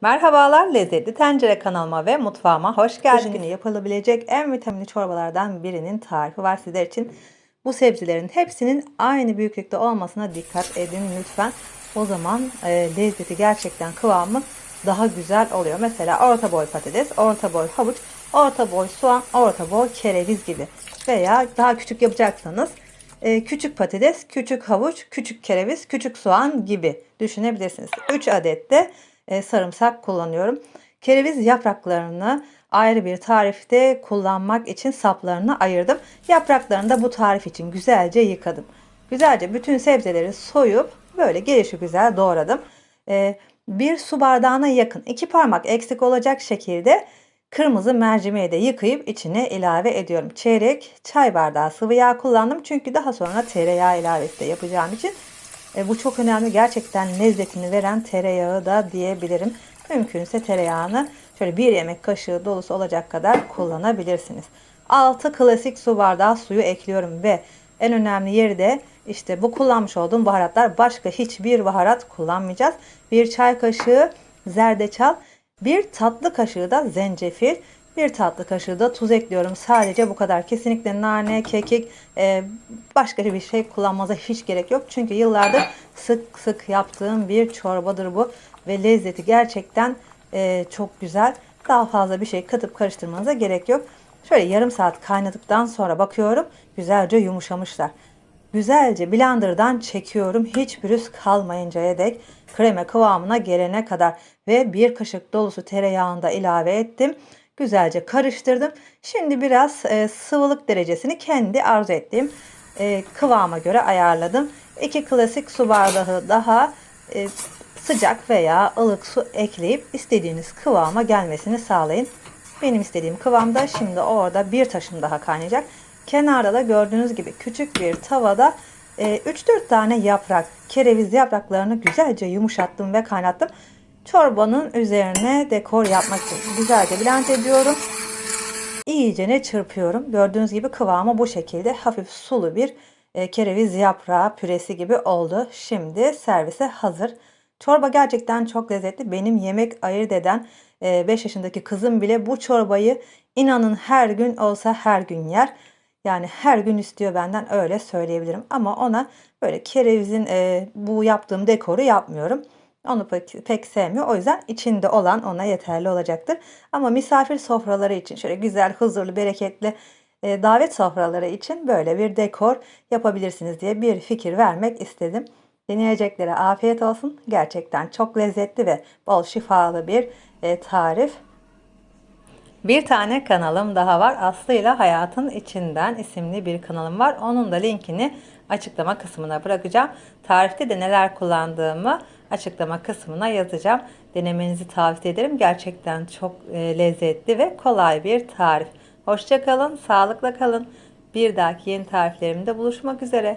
Merhabalar, lezzetli tencere kanalıma ve mutfağıma hoş geldiniz. Kış günü yapılabilecek en vitaminli çorbalardan birinin tarifi var sizler için. Bu sebzelerin hepsinin aynı büyüklükte olmasına dikkat edin lütfen. O zaman e, lezzeti gerçekten kıvamı daha güzel oluyor. Mesela orta boy patates, orta boy havuç, orta boy soğan, orta boy kereviz gibi. Veya daha küçük yapacaksanız e, küçük patates, küçük havuç, küçük kereviz, küçük soğan gibi düşünebilirsiniz. 3 adet de e, sarımsak kullanıyorum. Kereviz yapraklarını ayrı bir tarifte kullanmak için saplarını ayırdım. Yapraklarını da bu tarif için güzelce yıkadım. Güzelce bütün sebzeleri soyup böyle gelişi güzel doğradım. E, bir su bardağına yakın iki parmak eksik olacak şekilde kırmızı mercimeği de yıkayıp içine ilave ediyorum. Çeyrek çay bardağı sıvı yağ kullandım çünkü daha sonra tereyağı ilavesi de yapacağım için e, bu çok önemli. Gerçekten lezzetini veren tereyağı da diyebilirim. Mümkünse tereyağını şöyle bir yemek kaşığı dolusu olacak kadar kullanabilirsiniz. 6 klasik su bardağı suyu ekliyorum ve en önemli yeri de işte bu kullanmış olduğum baharatlar başka hiçbir baharat kullanmayacağız. Bir çay kaşığı zerdeçal, bir tatlı kaşığı da zencefil, bir tatlı kaşığı da tuz ekliyorum. Sadece bu kadar. Kesinlikle nane, kekik, e, başka bir şey kullanmaza hiç gerek yok. Çünkü yıllardır sık sık yaptığım bir çorbadır bu. Ve lezzeti gerçekten e, çok güzel. Daha fazla bir şey katıp karıştırmanıza gerek yok. Şöyle yarım saat kaynadıktan sonra bakıyorum. Güzelce yumuşamışlar. Güzelce blenderdan çekiyorum. Hiç pürüz kalmayıncaya dek krema kıvamına gelene kadar ve bir kaşık dolusu tereyağını da ilave ettim. Güzelce karıştırdım. Şimdi biraz e, sıvılık derecesini kendi arzu ettiğim e, kıvama göre ayarladım. 2 klasik su bardağı daha e, sıcak veya ılık su ekleyip istediğiniz kıvama gelmesini sağlayın. Benim istediğim kıvamda şimdi orada bir taşım daha kaynayacak. Kenarda da gördüğünüz gibi küçük bir tavada 3-4 tane yaprak, kereviz yapraklarını güzelce yumuşattım ve kaynattım. Çorbanın üzerine dekor yapmak için güzelce blend ediyorum. İyice ne çırpıyorum. Gördüğünüz gibi kıvamı bu şekilde hafif sulu bir e, kereviz yaprağı püresi gibi oldu. Şimdi servise hazır. Çorba gerçekten çok lezzetli. Benim yemek ayırt eden 5 yaşındaki kızım bile bu çorbayı inanın her gün olsa her gün yer. Yani her gün istiyor benden öyle söyleyebilirim. Ama ona böyle kerevizin e, bu yaptığım dekoru yapmıyorum. Onu pek, pek sevmiyor. O yüzden içinde olan ona yeterli olacaktır. Ama misafir sofraları için şöyle güzel, huzurlu, bereketli e, davet sofraları için böyle bir dekor yapabilirsiniz diye bir fikir vermek istedim. Deneyeceklere afiyet olsun. Gerçekten çok lezzetli ve bol şifalı bir e, tarif. Bir tane kanalım daha var. Aslı ile Hayatın İçinden isimli bir kanalım var. Onun da linkini açıklama kısmına bırakacağım. Tarifte de neler kullandığımı açıklama kısmına yazacağım. Denemenizi tavsiye ederim. Gerçekten çok e, lezzetli ve kolay bir tarif. Hoşçakalın, sağlıkla kalın. Bir dahaki yeni tariflerimde buluşmak üzere.